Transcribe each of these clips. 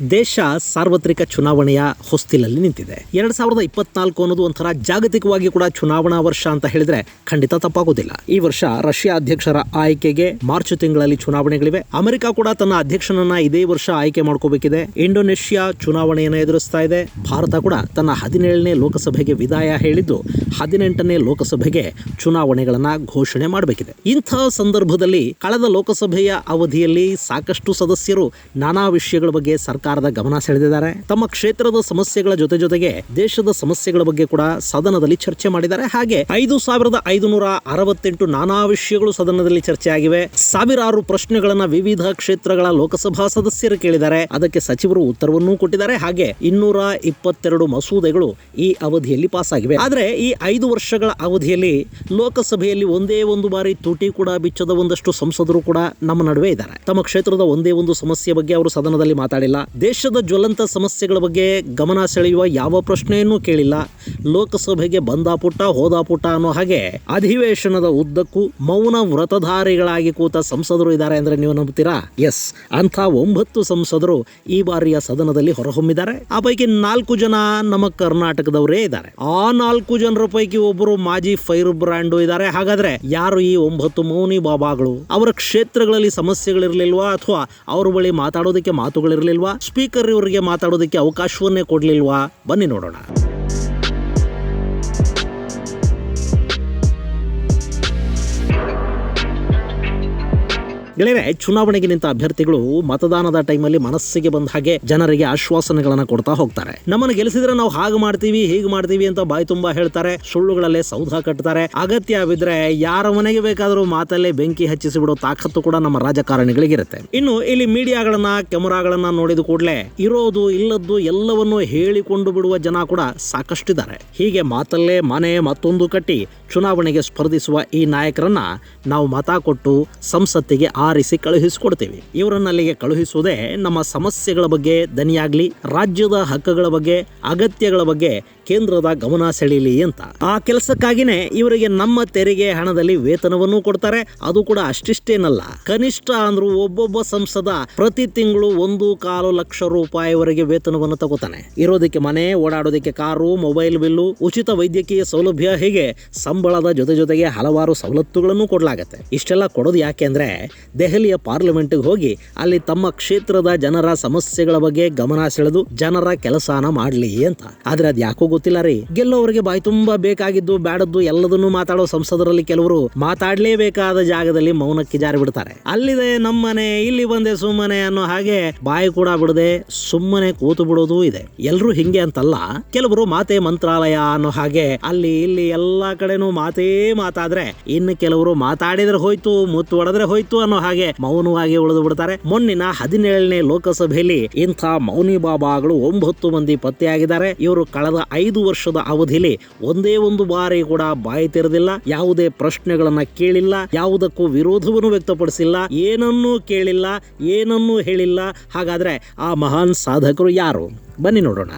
ದೇಶ ಸಾರ್ವತ್ರಿಕ ಚುನಾವಣೆಯ ಹೊಸ್ತಿಲಲ್ಲಿ ನಿಂತಿದೆ. ಎರಡ್ ಸಾವಿರದ ಇಪ್ಪತ್ನಾಲ್ಕು ಅನ್ನೋದು ಒಂಥರ ಜಾಗತಿಕವಾಗಿ ಕೂಡ ಚುನಾವಣಾ ವರ್ಷ ಅಂತ ಹೇಳಿದ್ರೆ ಖಂಡಿತ ತಪ್ಪಾಗೋದಿಲ್ಲ. ಈ ವರ್ಷ ರಷ್ಯಾ ಅಧ್ಯಕ್ಷರ ಆಯ್ಕೆಗೆ ಮಾರ್ಚ್ ತಿಂಗಳಲ್ಲಿ ಚುನಾವಣೆಗಳಿವೆ. ಅಮೆರಿಕ ಕೂಡ ತನ್ನ ಅಧ್ಯಕ್ಷನನ್ನ ಇದೇ ವರ್ಷ ಆಯ್ಕೆ ಮಾಡ್ಕೋಬೇಕಿದೆ. ಇಂಡೋನೇಷ್ಯಾ ಚುನಾವಣೆಯನ್ನು ಎದುರಿಸ್ತಾ ಇದೆ. ಭಾರತ ಕೂಡ ತನ್ನ ಹದಿನೇಳನೇ ಲೋಕಸಭೆಗೆ ವಿದಾಯ ಹೇಳಿದ್ದು, ಹದಿನೆಂಟನೇ ಲೋಕಸಭೆಗೆ ಚುನಾವಣೆಗಳನ್ನ ಘೋಷಣೆ ಮಾಡಬೇಕಿದೆ. ಇಂಥ ಸಂದರ್ಭದಲ್ಲಿ ಕಳೆದ ಲೋಕಸಭೆಯ ಅವಧಿಯಲ್ಲಿ ಸಾಕಷ್ಟು ಸದಸ್ಯರು ನಾನಾ ವಿಷಯಗಳ ಬಗ್ಗೆ ಸರ್ಕಾರದ ಗಮನ ಸೆಳೆದಿದ್ದಾರೆ. ತಮ್ಮ ಕ್ಷೇತ್ರದ ಸಮಸ್ಯೆಗಳ ಜೊತೆ ಜೊತೆಗೆ ದೇಶದ ಸಮಸ್ಯೆಗಳ ಬಗ್ಗೆ ಕೂಡ ಸದನದಲ್ಲಿ ಚರ್ಚೆ ಮಾಡಿದ್ದಾರೆ. ಹಾಗೆ ಐದು ಸಾವಿರದ ಐದುನೂರ ಅರವತ್ತೆಂಟು ನಾನಾ ವಿಷಯಗಳು ಸದನದಲ್ಲಿ ಚರ್ಚೆ ಆಗಿವೆ ಸಾವಿರಾರು ಪ್ರಶ್ನೆಗಳನ್ನ ವಿವಿಧ ಕ್ಷೇತ್ರಗಳ ಲೋಕಸಭಾ ಸದಸ್ಯರು ಕೇಳಿದ್ದಾರೆ. ಅದಕ್ಕೆ ಸಚಿವರು ಉತ್ತರವನ್ನೂ ಕೊಟ್ಟಿದ್ದಾರೆ. ಹಾಗೆ ಇನ್ನೂರ ಇಪ್ಪತ್ತೆರಡು ಮಸೂದೆಗಳು ಈ ಅವಧಿಯಲ್ಲಿ ಪಾಸ್ ಆಗಿವೆ ಆದರೆ ಈ ಐದು ವರ್ಷಗಳ ಅವಧಿಯಲ್ಲಿ ಲೋಕಸಭೆಯಲ್ಲಿ ಒಂದೇ ಒಂದು ಬಾರಿ ತುಟಿ ಕೂಡ ಬಿಚ್ಚದ ಒಂದಷ್ಟು ಸಂಸದರು ಕೂಡ ನಮ್ಮ ನಡುವೆ ಇದ್ದಾರೆ. ತಮ್ಮ ಕ್ಷೇತ್ರದ ಒಂದೇ ಒಂದು ಸಮಸ್ಯೆ ಬಗ್ಗೆ ಅವರು ಸದನದಲ್ಲಿ ಮಾತಾಡಿಲ್ಲ. ದೇಶದ ಜ್ವಲಂತ ಸಮಸ್ಯೆಗಳ ಬಗ್ಗೆ ಗಮನ ಸೆಳೆಯುವ ಯಾವ ಪ್ರಶ್ನೆಯನ್ನೂ ಕೇಳಿಲ್ಲ. ಲೋಕಸಭೆಗೆ ಬಂದ ಪುಟ್ಟ, ಹೋದ ಪುಟ್ಟ ಅನ್ನೋ ಹಾಗೆ ಅಧಿವೇಶನದ ಉದ್ದಕ್ಕೂ ಮೌನ ವ್ರತಧಾರಿಗಳಾಗಿ ಕೂತ ಸಂಸದರು ಇದ್ದಾರೆ ಅಂದ್ರೆ ನೀವು ನಂಬ್ತೀರಾ ಎಸ್ ಅಂತ ಒಂಬತ್ತು ಸಂಸದರು ಈ ಬಾರಿಯ ಸದನದಲ್ಲಿ ಹೊರಹೊಮ್ಮಿದ್ದಾರೆ. ಆ ಪೈಕಿ ನಾಲ್ಕು ಜನ ನಮ್ಮ ಕರ್ನಾಟಕದವರೇ ಇದ್ದಾರೆ. ಆ ನಾಲ್ಕು ಜನರ ಪೈಕಿ ಒಬ್ಬರು ಮಾಜಿ ಫೈರ್ ಬ್ರ್ಯಾಂಡು ಇದ್ದಾರೆ. ಹಾಗಾದ್ರೆ ಯಾರು ಈ ಒಂಬತ್ತು ಮೌನಿ ಬಾಬಾಗಳು? ಅವರ ಕ್ಷೇತ್ರಗಳಲ್ಲಿ ಸಮಸ್ಯೆಗಳಿರ್ಲಿಲ್ವಾ ಅಥವಾ ಅವ್ರ ಬಳಿ ಮಾತಾಡೋದಕ್ಕೆ ಮಾತುಗಳಿರ್ಲಿಲ್ವಾ? ಸ್ಪೀಕರ್ ಇವರಿಗೆ ಮಾತಾಡೋದಕ್ಕೆ ಅವಕಾಶವನ್ನೇ ಕೊಡಲಿಲ್ವಾ? ಬನ್ನಿ ನೋಡೋಣ. ಗೆಳೆಯರೆ, ಚುನಾವಣೆಗೆ ನಿಂತ ಅಭ್ಯರ್ಥಿಗಳು ಮತದಾನದ ಟೈಮಲ್ಲಿ ಮನಸ್ಸಿಗೆ ಬಂದ ಹಾಗೆ ಜನರಿಗೆ ಆಶ್ವಾಸನೆಗಳನ್ನ ಕೊಡ್ತಾ ಹೋಗ್ತಾರೆ. ನಮ್ಮನ್ನು ಗೆಲ್ಲಿಸಿದ್ರೆ ನಾವು ಹಾಗೆ ಮಾಡ್ತೀವಿ, ಹೀಗೆ ಮಾಡ್ತೀವಿ ಅಂತ ಬಾಯಿ ತುಂಬಾ ಹೇಳ್ತಾರೆ. ಸುಳ್ಳುಗಳಲ್ಲೇ ಸೌಧ ಕಟ್ತಾರೆ. ಅಗತ್ಯ ಬಿದ್ರೆ ಯಾರ ಮನೆಗೆ ಬೇಕಾದರೂ ಮಾತಲ್ಲೇ ಬೆಂಕಿ ಹಚ್ಚಿಸಿ ಬಿಡೋ ತಾಕತ್ತು ಕೂಡ ನಮ್ಮ ರಾಜಕಾರಣಿಗಳಿಗಿರುತ್ತೆ. ಇನ್ನು ಇಲ್ಲಿ ಮೀಡಿಯಾಗಳನ್ನ, ಕ್ಯಾಮರಾಗಳನ್ನ ನೋಡಿದ ಕೂಡಲೇ ಇರೋದು, ಇಲ್ಲದ್ದು ಎಲ್ಲವನ್ನೂ ಹೇಳಿಕೊಂಡು ಬಿಡುವ ಜನ ಕೂಡ ಸಾಕಷ್ಟಿದ್ದಾರೆ. ಹೀಗೆ ಮಾತಲ್ಲೇ ಮನೆ ಮತ್ತೊಂದು ಕಟ್ಟಿ ಚುನಾವಣೆಗೆ ಸ್ಪರ್ಧಿಸುವ ಈ ನಾಯಕರನ್ನ ನಾವು ಮತ ಕೊಟ್ಟು ಸಂಸತ್ತಿಗೆ ಆರಿಸಿ ಕಳುಹಿಸಿಕೊಡ್ತೀವಿ. ಇವರನ್ನ ಅಲ್ಲಿಗೆ ಕಳುಹಿಸುವುದೇ ನಮ್ಮ ಸಮಸ್ಯೆಗಳ ಬಗ್ಗೆ, ದನಿಯಾಗ್ಲಿ, ರಾಜ್ಯದ ಹಕ್ಕುಗಳ ಬಗ್ಗೆ, ಅಗತ್ಯಗಳ ಬಗ್ಗೆ ಕೇಂದ್ರದ ಗಮನ ಸೆಳೀಲಿ ಅಂತ. ಆ ಕೆಲಸಕ್ಕಾಗಿನೇ ಇವರಿಗೆ ನಮ್ಮ ತೆರಿಗೆ ಹಣದಲ್ಲಿ ವೇತನವನ್ನು ಕೊಡ್ತಾರೆ. ಅದು ಕೂಡ ಅಷ್ಟಿಷ್ಟೇನಲ್ಲ. ಕನಿಷ್ಠ ಅಂದ್ರೂ ಒಬ್ಬೊಬ್ಬ ಸಂಸದ ಪ್ರತಿ ತಿಂಗಳು ಒಂದು ಕಾಲು ಲಕ್ಷ ರೂಪಾಯಿವರೆಗೆ ವೇತನವನ್ನು ತಗೋತಾನೆ. ಇರೋದಕ್ಕೆ ಮನೆ, ಓಡಾಡೋದಕ್ಕೆ ಕಾರು, ಮೊಬೈಲ್ ಬಿಲ್ಲು, ಉಚಿತ ವೈದ್ಯಕೀಯ ಸೌಲಭ್ಯ ಹೀಗೆ ಸಂಬಳದ ಜೊತೆ ಜೊತೆಗೆ ಹಲವಾರು ಸವಲತ್ತುಗಳನ್ನು ಕೊಡಲಾಗತ್ತೆ. ಇಷ್ಟೆಲ್ಲ ಕೊಡೋದು ಯಾಕೆ ಅಂದ್ರೆ ದೆಹಲಿಯ ಪಾರ್ಲಿಮೆಂಟ್ಗೆ ಹೋಗಿ ಅಲ್ಲಿ ತಮ್ಮ ಕ್ಷೇತ್ರದ ಜನರ ಸಮಸ್ಯೆಗಳ ಬಗ್ಗೆ ಗಮನ ಸೆಳೆದು ಜನರ ಕೆಲಸನ ಮಾಡ್ಲಿ ಅಂತ. ಆದ್ರೆ ಅದ್ ಯಾಕೋ ಗೊತ್ತಿಲ್ಲ ರೀ. ಗೆಲ್ಲೋರಿಗೆ ಬಾಯಿ ತುಂಬಾ ಬೇಕಾಗಿದ್ದು, ಬ್ಯಾಡದ್ದು ಎಲ್ಲದನ್ನೂ ಮಾತಾಡೋ ಸಂಸದರಲ್ಲಿ ಕೆಲವರು ಮಾತಾಡ್ಲೇಬೇಕಾದ ಜಾಗದಲ್ಲಿ ಮೌನಕ್ಕೆ ಜಾರಿ ಬಿಡ್ತಾರೆ. ಅಲ್ಲಿದೆ ನಮ್ಮನೆ, ಇಲ್ಲಿ ಬಂದೆ ಸುಮ್ಮನೆ ಅನ್ನೋ ಹಾಗೆ ಬಾಯಿ ಕೂಡ ಬಿಡದೆ ಸುಮ್ಮನೆ ಕೂತು ಬಿಡೋದು ಇದೆ. ಎಲ್ರು ಹಿಂಗೆ ಅಂತಲ್ಲ, ಕೆಲವರು ಮಾತೆ ಮಂತ್ರಾಲಯ ಅನ್ನೋ ಹಾಗೆ ಅಲ್ಲಿ ಇಲ್ಲಿ ಎಲ್ಲಾ ಕಡೆನೂ ಮಾತೇ ಮಾತಾದ್ರೆ, ಇನ್ನು ಕೆಲವರು ಮಾತಾಡಿದ್ರೆ ಹೋಯ್ತು, ಮುತ್ತು ಹೊಡೆದ್ರೆ ಹೋಯ್ತು ಅನ್ನೋ ಹಾಗೆ ಮೌನವಾಗಿ ಉಳಿದು ಬಿಡ್ತಾರೆ. ಮೊನ್ನಿನ ಹದಿನೇಳನೇ ಲೋಕಸಭೆಯಲ್ಲಿ ಇಂಥ ಮೌನಿ ಬಾಬಾಗಳು ಒಂಬತ್ತು ಮಂದಿ ಪತ್ತೆಯಾಗಿದ್ದಾರೆ. ಇವರು ಕಳೆದ ಐದು ವರ್ಷದ ಅವಧಿಯಲ್ಲಿ ಒಂದೇ ಒಂದು ಬಾರಿ ಕೂಡ ಬಾಯಿ ತೆರೆದಿಲ್ಲ. ಯಾವುದೇ ಪ್ರಶ್ನೆಗಳನ್ನ ಕೇಳಿಲ್ಲ. ಯಾವುದಕ್ಕೂ ವಿರೋಧವನ್ನು ವ್ಯಕ್ತಪಡಿಸಿಲ್ಲ. ಏನನ್ನೂ ಕೇಳಿಲ್ಲ, ಏನನ್ನೂ ಹೇಳಿಲ್ಲ. ಹಾಗಾದ್ರೆ ಆ ಮಹಾನ್ ಸಾಧಕರು ಯಾರು? ಬನ್ನಿ ನೋಡೋಣ.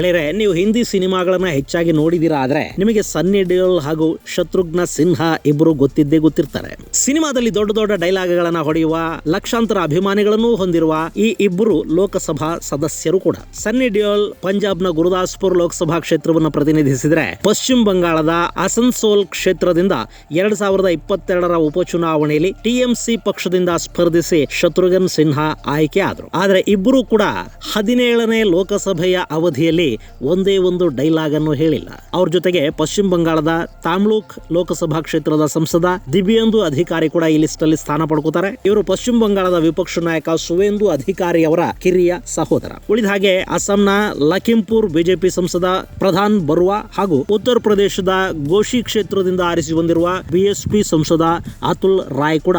ಗೆಳೆಯರೆ, ನೀವು ಹಿಂದಿ ಸಿನಿಮಾಗಳನ್ನ ಹೆಚ್ಚಾಗಿ ನೋಡಿದೀರಾ ಆದ್ರೆ ನಿಮಗೆ ಸನ್ನಿ ಡಿಯೋಲ್ ಹಾಗೂ ಶತ್ರುಘ್ನ ಸಿನ್ಹಾ ಇಬ್ಬರು ಗೊತ್ತಿದ್ದೇ ಗೊತ್ತಿರ್ತಾರೆ. ಸಿನಿಮಾದಲ್ಲಿ ದೊಡ್ಡ ದೊಡ್ಡ ಡೈಲಾಗ್ಗಳನ್ನ ಹೊಡೆಯುವ, ಲಕ್ಷಾಂತರ ಅಭಿಮಾನಿಗಳನ್ನು ಹೊಂದಿರುವ ಈ ಇಬ್ಬರು ಲೋಕಸಭಾ ಸದಸ್ಯರು ಕೂಡ. ಸನ್ನಿ ಡಿಯೋಲ್ ಪಂಜಾಬ್ನ ಗುರುದಾಸ್ಪುರ್ ಲೋಕಸಭಾ ಕ್ಷೇತ್ರವನ್ನು ಪ್ರತಿನಿಧಿಸಿದ್ರೆ ಪಶ್ಚಿಮ ಬಂಗಾಳದ ಅಸನ್ಸೋಲ್ ಕ್ಷೇತ್ರದಿಂದ ಎರಡ್ ಸಾವಿರದ ಇಪ್ಪತ್ತೆರಡರ ಉಪಚುನಾವಣೆಯಲ್ಲಿ ಟಿಎಂಸಿ ಪಕ್ಷದಿಂದ ಸ್ಪರ್ಧಿಸಿ ಶತ್ರುಘ್ನ ಸಿನ್ಹಾ ಆಯ್ಕೆ ಆದರು ಆದರೆ ಇಬ್ಬರು ಕೂಡ ಹದಿನೇಳನೇ ಲೋಕಸಭೆಯ ಅವಧಿಯಲ್ಲಿ ಒಂದೇ ಒಂದು ಡೈಲಾಗ್ ಅನ್ನು ಹೇಳಿಲ್ಲ. ಅವ್ರ ಜೊತೆಗೆ ಪಶ್ಚಿಮ ಬಂಗಾಳದ ತಾಮ್ಲೂಕ್ ಲೋಕಸಭಾ ಕ್ಷೇತ್ರದ ಸಂಸದ ದಿವ್ಯೇಂದು ಅಧಿಕಾರಿ ಕೂಡ ಈ ಲಿಸ್ಟ್ ಅಲ್ಲಿ ಸ್ಥಾನ ಪಡ್ಕೋತಾರೆ. ಇವರು ಪಶ್ಚಿಮ ಬಂಗಾಳದ ವಿಪಕ್ಷ ನಾಯಕ ಸುವೇಂದು ಅಧಿಕಾರಿ ಅವರ ಕಿರಿಯ ಸಹೋದರ. ಉಳಿದ ಹಾಗೆ ಅಸ್ಸಾಂನ ಲಖಿಂಪುರ್ ಬಿಜೆಪಿ ಸಂಸದ ಪ್ರಧಾನ್ ಬರುವಾ ಹಾಗೂ ಉತ್ತರ ಪ್ರದೇಶದ ಗೋಶಿ ಕ್ಷೇತ್ರದಿಂದ ಆರಿಸಿ ಬಂದಿರುವ ಬಿಎಸ್ಪಿ ಸಂಸದ ಅತುಲ್ ರಾಯ್ ಕೂಡ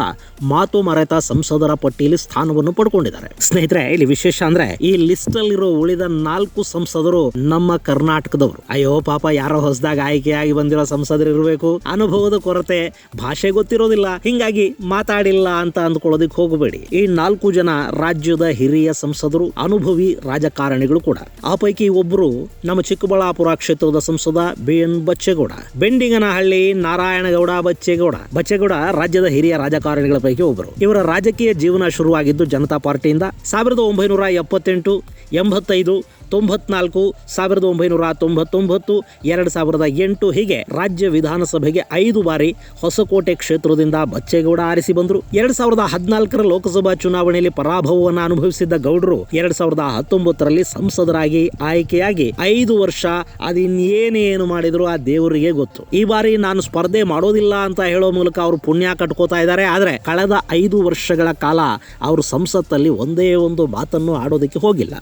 ಮಾತು ಮರೆತ ಸಂಸದರ ಪಟ್ಟಿಯಲ್ಲಿ ಸ್ಥಾನವನ್ನು ಪಡ್ಕೊಂಡಿದ್ದಾರೆ. ಸ್ನೇಹಿತರೆ, ಇಲ್ಲಿ ವಿಶೇಷ ಅಂದ್ರೆ ಈ ಲಿಸ್ಟ್ ಅಲ್ಲಿರುವ ಉಳಿದ ನಾಲ್ಕು ಸಂಸದರು ಬಂದವರು ನಮ್ಮ ಕರ್ನಾಟಕದವರು. ಅಯ್ಯೋ ಪಾಪ ಯಾರೋ ಹೊಸದಾಗ ಆಯ್ಕೆಯಾಗಿ ಬಂದಿರೋ ಸಂಸದರು ಇರಬೇಕು. ಅನುಭವದ ಕೊರತೆ, ಭಾಷೆ ಗೊತ್ತಿರೋದಿಲ್ಲ. ಹಿಂಗಾಗಿ ಮಾತಾಡಿಲ್ಲ ಅಂತ ಅಂದ್ಕೊಳ್ಳೋದಕ್ಕೆ ಹೋಗಬೇಡಿ. ಈ ನಾಲ್ಕು ಜನ ರಾಜ್ಯದ ಹಿರಿಯ ಸಂಸದರು, ಅನುಭವಿ ರಾಜಕಾರಣಿಗಳು ಕೂಡ. ಆ ಪೈಕಿ ಒಬ್ಬರು ನಮ್ಮ ಚಿಕ್ಕಬಳ್ಳಾಪುರ ಕ್ಷೇತ್ರದ ಸಂಸದ ಬಿ ಎನ್ ಬಚ್ಚೇಗೌಡ. ಬೆಂಡಿಗನಹಳ್ಳಿ ನಾರಾಯಣಗೌಡ ಬಚ್ಚೇಗೌಡ. ಬಚ್ಚೇಗೌಡ ರಾಜ್ಯದ ಹಿರಿಯ ರಾಜಕಾರಣಿಗಳ ಪೈಕಿ ಒಬ್ಬರು ಇವರ ರಾಜಕೀಯ ಜೀವನ ಶುರುವಾಗಿದ್ದು ಜನತಾ ಪಾರ್ಟಿಯಿಂದ. ಸಾವಿರದ ಒಂಬೈನೂರ ಎಪ್ಪತ್ತೆಂಟು, ಎಂಬತ್ತೈದು ತೊಂಬತ್ನಾಲ್ಕು ಸಾವಿರದ ಒಂಬೈನೂರ ತೊಂಬತ್ತೊಂಬತ್ತು, ಎರಡು ಸಾವಿರದ ಎಂಟು ಹೀಗೆ ರಾಜ್ಯ ವಿಧಾನಸಭೆಗೆ ಐದು ಬಾರಿ ಹೊಸಕೋಟೆ ಕ್ಷೇತ್ರದಿಂದ ಬಚ್ಚೇಗೌಡ ಆರಿಸಿ ಬಂದರು. ಎರಡು ಸಾವಿರದ ಹದಿನಾಲ್ಕರ ಲೋಕಸಭಾ ಚುನಾವಣೆಯಲ್ಲಿ ಪರಾಭವವನ್ನು ಅನುಭವಿಸಿದ್ದ ಗೌಡರು ಎರಡು ಸಾವಿರದ ಹತ್ತೊಂಬತ್ತರಲ್ಲಿ ಸಂಸದರಾಗಿ ಆಯ್ಕೆಯಾಗಿ ಐದು ವರ್ಷ ಅದಿನ್ನೇನೇನು ಮಾಡಿದ್ರು ಆ ದೇವರಿಗೆ ಗೊತ್ತು. ಈ ಬಾರಿ ನಾನು ಸ್ಪರ್ಧೆ ಮಾಡೋದಿಲ್ಲ ಅಂತ ಹೇಳೋ ಮೂಲಕ ಅವರು ಪುಣ್ಯ ಕಟ್ಕೋತಾ ಇದ್ದಾರೆ. ಆದ್ರೆ ಕಳೆದ ಐದು ವರ್ಷಗಳ ಕಾಲ ಅವರು ಸಂಸತ್ತಲ್ಲಿ ಒಂದೇ ಒಂದು ಮಾತನ್ನು ಆಡೋದಕ್ಕೆ ಹೋಗಿಲ್ಲ.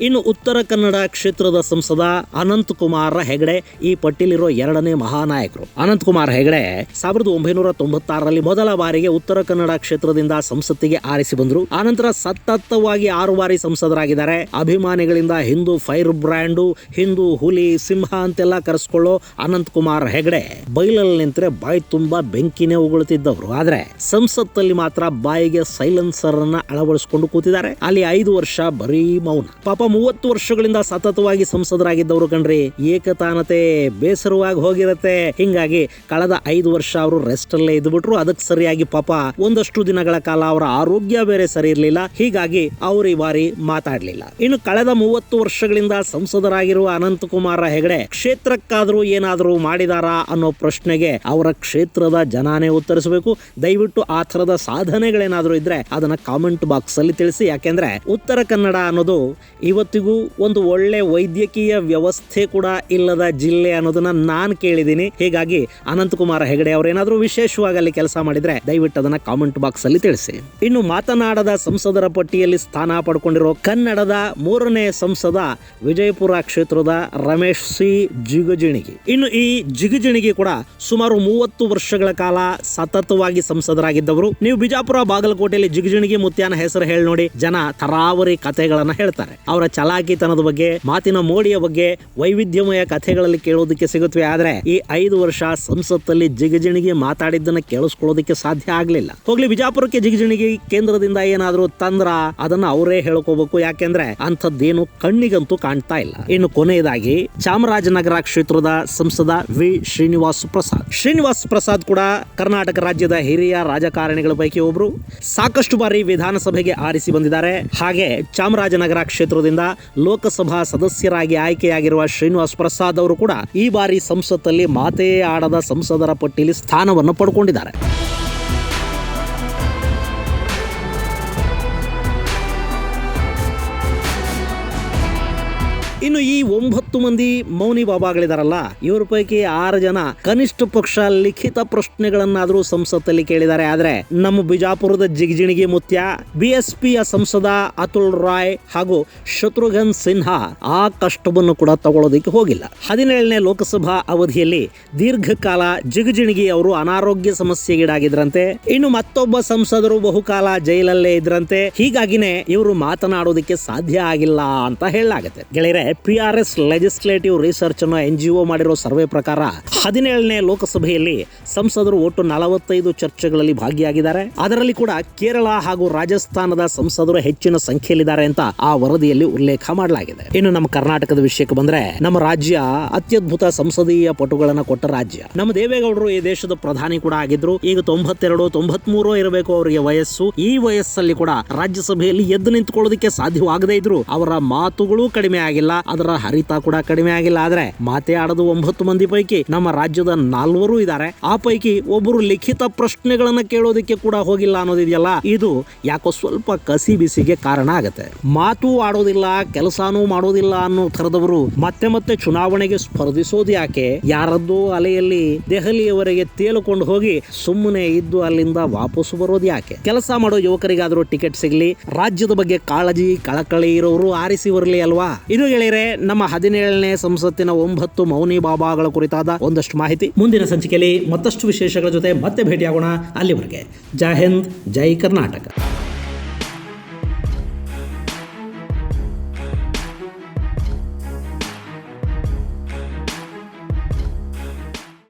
ಇನ್ನು ಉತ್ತರ ಕನ್ನಡ ಕ್ಷೇತ್ರದ ಸಂಸದ ಅನಂತ್ ಕುಮಾರ್ ಹೆಗಡೆ ಈ ಪಟ್ಟಿಲಿರೋ ಎರಡನೇ ಮಹಾನಾಯಕರು. ಅನಂತ್ ಕುಮಾರ್ ಹೆಗಡೆ ಸಾವಿರದ ಒಂಬೈನೂರ ತೊಂಬತ್ತಾರರಲ್ಲಿ ಮೊದಲ ಬಾರಿಗೆ ಉತ್ತರ ಕನ್ನಡ ಕ್ಷೇತ್ರದಿಂದ ಸಂಸತ್ತಿಗೆ ಆರಿಸಿ ಬಂದರು. ಆನಂತರ ಸತತವಾಗಿ ಆರು ಬಾರಿ ಸಂಸದರಾಗಿದ್ದಾರೆ. ಅಭಿಮಾನಿಗಳಿಂದ ಹಿಂದೂ ಫೈರ್ ಬ್ರ್ಯಾಂಡ್, ಹಿಂದೂ ಹುಲಿ, ಸಿಂಹ ಅಂತೆಲ್ಲ ಕರೆಸ್ಕೊಳ್ಳೋ ಅನಂತ್ ಕುಮಾರ್ ಹೆಗಡೆ ಬೈಲಲ್ಲಿ ನಿಂತರೆ ಬಾಯಿ ತುಂಬಾ ಬೆಂಕಿನೇ ಉಗುಳುತ್ತಿದ್ದವರು ಆದ್ರೆ ಸಂಸತ್ತಲ್ಲಿ ಮಾತ್ರ ಬಾಯಿಗೆ ಸೈಲೆನ್ಸರ್ ಅನ್ನ ಅಳವಡಿಸಿಕೊಂಡು ಕೂತಿದ್ದಾರೆ. ಅಲ್ಲಿ ಐದು ವರ್ಷ ಬರೀ ಮೌನ. ಪಾಪ ಮೂವತ್ತು ವರ್ಷಗಳಿಂದ ಸತತವಾಗಿ ಸಂಸದರಾಗಿದ್ದವರು ಕಣ್ರಿ ಏಕತಾನತೆ ಬೇಸರವಾಗಿ ಹೋಗಿರತ್ತೆ. ಹಿಂಗಾಗಿ ಕಳೆದ ಐದು ವರ್ಷ ಅವರು ರೆಸ್ಟ್ ಅಲ್ಲೇ ಇದ್ಬಿಟ್ರು. ಅದಕ್ಕೆ ಸರಿಯಾಗಿ ಪಾಪ ಒಂದಷ್ಟು ದಿನಗಳ ಕಾಲ ಅವರ ಆರೋಗ್ಯ ಬೇರೆ ಸರಿ ಇರಲಿಲ್ಲ. ಹೀಗಾಗಿ ಅವರು ಈ ಬಾರಿ ಮಾತಾಡ್ಲಿಲ್ಲ. ಇನ್ನು ಕಳೆದ ಮೂವತ್ತು ವರ್ಷಗಳಿಂದ ಸಂಸದರಾಗಿರುವ ಅನಂತ ಕುಮಾರ ಹೆಗಡೆ ಕ್ಷೇತ್ರಕ್ಕಾದ್ರೂ ಏನಾದರೂ ಮಾಡಿದಾರಾ ಅನ್ನೋ ಪ್ರಶ್ನೆಗೆ ಅವರ ಕ್ಷೇತ್ರದ ಜನಾನೇ ಉತ್ತರಿಸಬೇಕು. ದಯವಿಟ್ಟು ಆ ಥರದ ಸಾಧನೆಗಳೇನಾದರೂ ಇದ್ರೆ ಅದನ್ನ ಕಾಮೆಂಟ್ ಬಾಕ್ಸ್ ಅಲ್ಲಿ ತಿಳಿಸಿ. ಯಾಕೆಂದ್ರೆ ಉತ್ತರ ಕನ್ನಡ ಅನ್ನೋದು ಇವತ್ತಿಗೂ ಒಂದು ಒಳ್ಳೆ ವೈದ್ಯಕೀಯ ವ್ಯವಸ್ಥೆ ಕೂಡ ಇಲ್ಲದ ಜಿಲ್ಲೆ ಅನ್ನೋದನ್ನ ನಾನು ಕೇಳಿದ್ದೀನಿ. ಹೀಗಾಗಿ ಅನಂತಕುಮಾರ್ ಹೆಗಡೆ ಅವರೇನಾದ್ರೂ ವಿಶೇಷವಾಗಿ ಅಲ್ಲಿ ಕೆಲಸ ಮಾಡಿದ್ರೆ ದಯವಿಟ್ಟು ಅದನ್ನ ಕಾಮೆಂಟ್ ಬಾಕ್ಸ್ ಅಲ್ಲಿ ತಿಳಿಸಿ. ಇನ್ನು ಮಾತನಾಡದ ಸಂಸದರ ಪಟ್ಟಿಯಲ್ಲಿ ಸ್ಥಾನ ಪಡ್ಕೊಂಡಿರೋ ಕನ್ನಡದ ಮೂರನೇ ಸಂಸದ ವಿಜಯಪುರ ಕ್ಷೇತ್ರದ ರಮೇಶ್ ಸಿ ಜಿಗುಜಿಣಿಗಿ. ಇನ್ನು ಈ ಜಿಗುಜಿಣಿಗಿ ಕೂಡ ಸುಮಾರು ಮೂವತ್ತು ವರ್ಷಗಳ ಕಾಲ ಸತತವಾಗಿ ಸಂಸದರಾಗಿದ್ದವರು. ನೀವು ಬಿಜಾಪುರ ಬಾಗಲಕೋಟೆಯಲ್ಲಿ ಜಿಗುಜಿಣಿಗಿ ಮುತ್ಯಾನ ಹೆಸರು ಹೇಳಿ ನೋಡಿ ಜನ ತರಾವರಿ ಕಥೆಗಳನ್ನ ಹೇಳ್ತಾರೆ. ಅವರ ಚಲಾಕಿತನದ ಬಗ್ಗೆ, ಮಾತಿನ ಮೋಡಿಯ ಬಗ್ಗೆ, ವೈವಿಧ್ಯಮಯ ಕಥೆಗಳಲ್ಲಿ ಕೇಳೋದಕ್ಕೆ ಸಿಗುತ್ತವೆ ಆದ್ರೆ ಈ ಐದು ವರ್ಷ ಸಂಸತ್ತಲ್ಲಿ ಜಿಗಜಿಣಿಗೆ ಮಾತಾಡಿದ್ದನ್ನ ಕೇಳಿಸ್ಕೊಳ್ಳೋದಕ್ಕೆ ಸಾಧ್ಯ ಆಗ್ಲಿಲ್ಲ. ಹೋಗ್ಲಿ, ಬಿಜಾಪುರಕ್ಕೆ ಜಿಗಜಿಣಿಗೆ ಕೇಂದ್ರದಿಂದ ಏನಾದರೂ ತಂದ್ರ ಅದನ್ನ ಅವರೇ ಹೇಳ್ಕೋಬೇಕು. ಯಾಕೆಂದ್ರೆ ಅಂಥದ್ದೇನು ಕಣ್ಣಿಗಂತೂ ಕಾಣ್ತಾ ಇಲ್ಲ. ಇನ್ನು ಕೊನೆಯದಾಗಿ ಚಾಮರಾಜನಗರ ಕ್ಷೇತ್ರದ ಸಂಸದ ವಿ. ಶ್ರೀನಿವಾಸ್ ಪ್ರಸಾದ್. ಶ್ರೀನಿವಾಸ್ ಪ್ರಸಾದ್ ಕೂಡ ಕರ್ನಾಟಕ ರಾಜ್ಯದ ಹಿರಿಯ ರಾಜಕಾರಣಿಗಳ ಪೈಕಿ ಒಬ್ರು. ಸಾಕಷ್ಟು ಬಾರಿ ವಿಧಾನಸಭೆಗೆ ಆರಿಸಿ ಬಂದಿದ್ದಾರೆ. ಹಾಗೆ ಚಾಮರಾಜನಗರ ಕ್ಷೇತ್ರದಿಂದ ಲೋಕಸಭಾ ಸದಸ್ಯರಾಗಿ ಆಯ್ಕೆಯಾಗಿರುವ ಶ್ರೀನಿವಾಸ್ ಪ್ರಸಾದ್ ಅವರು ಕೂಡ ಈ ಬಾರಿ ಸಂಸತ್ತಲ್ಲಿ ಮಾತೇ ಆಡದ ಸಂಸದರ ಪಟ್ಟಿಯಲ್ಲಿ ಸ್ಥಾನವನ್ನು ಪಡ್ಕೊಂಡಿದ್ದಾರೆ. ಇನ್ನು ಈ ಒಂಬತ್ತು ಮಂದಿ ಮೌನಿ ಬಾಬಾಗಳಿದಾರಲ್ಲ, ಇವ್ರ ಪೈಕಿ ಆರು ಜನ ಕನಿಷ್ಠ ಪಕ್ಷ ಲಿಖಿತ ಪ್ರಶ್ನೆಗಳನ್ನಾದರೂ ಸಂಸತ್ತಲ್ಲಿ ಕೇಳಿದ್ದಾರೆ. ಆದ್ರೆ ನಮ್ಮ ಬಿಜಾಪುರದ ಜಿಗಜಿಣಿಗಿ ಮುತ್ಯ ಬಿ ಎಸ್ ಪಿಯ ಸಂಸದ ಅತುಲ್ ರಾಯ್ ಹಾಗೂ ಶತ್ರುಘ್ನ್ ಸಿನ್ಹಾ ಆ ಕಷ್ಟವನ್ನು ಕೂಡ ತಗೊಳ್ಳೋದಕ್ಕೆ ಹೋಗಿಲ್ಲ. ಹದಿನೇಳನೇ ಲೋಕಸಭಾ ಅವಧಿಯಲ್ಲಿ ದೀರ್ಘಕಾಲ ಜಿಗಜಿಣಿಗಿ ಅವರು ಅನಾರೋಗ್ಯ ಸಮಸ್ಯೆಗೀಡಾಗಿದ್ರಂತೆ, ಇನ್ನು ಮತ್ತೊಬ್ಬ ಸಂಸದರು ಬಹುಕಾಲ ಜೈಲಲ್ಲೇ ಇದ್ರಂತೆ, ಹೀಗಾಗಿನೇ ಇವರು ಮಾತನಾಡೋದಕ್ಕೆ ಸಾಧ್ಯ ಆಗಿಲ್ಲ ಅಂತ ಹೇಳಲಾಗುತ್ತೆ. ಗೆಳೆಯರೆ P R S legislative research ಅನ್ನೋ ಎನ್ ಜಿ ಒ ಮಾಡಿರೋ ಸರ್ವೆ ಪ್ರಕಾರ ಹದಿನೇಳನೇ ಲೋಕಸಭೆಯಲ್ಲಿ ಸಂಸದರು ಒಟ್ಟು ನಲವತ್ತೈದು ಚರ್ಚೆಗಳಲ್ಲಿ ಭಾಗಿಯಾಗಿದ್ದಾರೆ. ಅದರಲ್ಲಿ ಕೂಡ ಕೇರಳ ಹಾಗೂ ರಾಜಸ್ಥಾನದ ಸಂಸದರು ಹೆಚ್ಚಿನ ಸಂಖ್ಯೆಯಲ್ಲಿದ್ದಾರೆ ಅಂತ ಆ ವರದಿಯಲ್ಲಿ ಉಲ್ಲೇಖ ಮಾಡಲಾಗಿದೆ. ಇನ್ನು ನಮ್ಮ ಕರ್ನಾಟಕದ ವಿಷಯಕ್ಕೆ ಬಂದ್ರೆ ನಮ್ಮ ರಾಜ್ಯ ಅತ್ಯದ್ಭುತ ಸಂಸದೀಯ ಪಟುಗಳನ್ನ ಕೊಟ್ಟ ರಾಜ್ಯ. ನಮ್ಮ ದೇವೇಗೌಡರು ಈ ದೇಶದ ಪ್ರಧಾನಿ ಕೂಡ ಆಗಿದ್ರು. ಈಗ ತೊಂಬತ್ತೆರಡು, ತೊಂಬತ್ಮೂರು ಇರಬೇಕು ಅವರಿಗೆ ವಯಸ್ಸು. ಈ ವಯಸ್ಸಲ್ಲಿ ಕೂಡ ರಾಜ್ಯಸಭೆಯಲ್ಲಿ ಎದ್ದು ನಿಂತ್ಕೊಳ್ಳೋದಕ್ಕೆ ಸಾಧ್ಯವಾಗದೇ ಇದ್ರು. ಅವರ ಮಾತುಗಳು ಕಡಿಮೆ ಆಗಿಲ್ಲ. ಅದರ ಹರಿತ ಕೂಡ ಕಡಿಮೆ ಆಗಿಲ್ಲ. ಆದ್ರೆ ಮಾತೇ ಆಡದು ಒಂಬತ್ತು ಮಂದಿ ಪೈಕಿ ನಮ್ಮ ರಾಜ್ಯದ ನಾಲ್ವರು ಇದ್ದಾರೆ. ಆ ಪೈಕಿ ಒಬ್ಬರು ಲಿಖಿತ ಪ್ರಶ್ನೆಗಳನ್ನ ಕೇಳೋದಕ್ಕೆ ಕೂಡ ಹೋಗಿಲ್ಲ ಅನ್ನೋದಿದೆಯಲ್ಲ ಇದು ಯಾಕೋ ಸ್ವಲ್ಪ ಕಸಿ ಬಿಸಿಗೆ ಕಾರಣ ಆಗತ್ತೆ. ಮಾತು ಆಡೋದಿಲ್ಲ, ಕೆಲಸನೂ ಮಾಡೋದಿಲ್ಲ ಅನ್ನೋ ಥರದವರು ಮತ್ತೆ ಮತ್ತೆ ಚುನಾವಣೆಗೆ ಸ್ಪರ್ಧಿಸೋದು ಯಾಕೆ? ಯಾರದ್ದು ಅಲೆಯಲ್ಲಿ ದೆಹಲಿಯವರೆಗೆ ತೇಲುಕೊಂಡು ಹೋಗಿ ಸುಮ್ಮನೆ ಇದ್ದು ಅಲ್ಲಿಂದ ವಾಪಸ್ ಬರೋದು ಯಾಕೆ? ಕೆಲಸ ಮಾಡೋ ಯುವಕರಿಗಾದ್ರೂ ಟಿಕೆಟ್ ಸಿಗ್ಲಿ? ರಾಜ್ಯದ ಬಗ್ಗೆ ಕಾಳಜಿ, ಕಳಕಳಿ ಇರೋರು ಆರಿಸಿ ಬರಲಿ ಅಲ್ವಾ? ಇದು ಗೆಳೆಯರೆ ಗೆಳೆಯರೆ ನಮ್ಮ ಹದಿನೇಳನೇ ಸಂಸತ್ತಿನ ಒಂಬತ್ತು ಮೌನಿ ಬಾಬಾಗಳ ಕುರಿತಾದ ಒಂದಷ್ಟು ಮಾಹಿತಿ. ಮುಂದಿನ ಸಂಚಿಕೆಯಲ್ಲಿ ಮತ್ತಷ್ಟು ವಿಶೇಷಗಳ ಜೊತೆ ಮತ್ತೆ ಭೇಟಿಯಾಗೋಣ ಅಲ್ಲಿವರೆಗೆ. ಜೈ ಹಿಂದ್, ಜೈ ಕರ್ನಾಟಕ.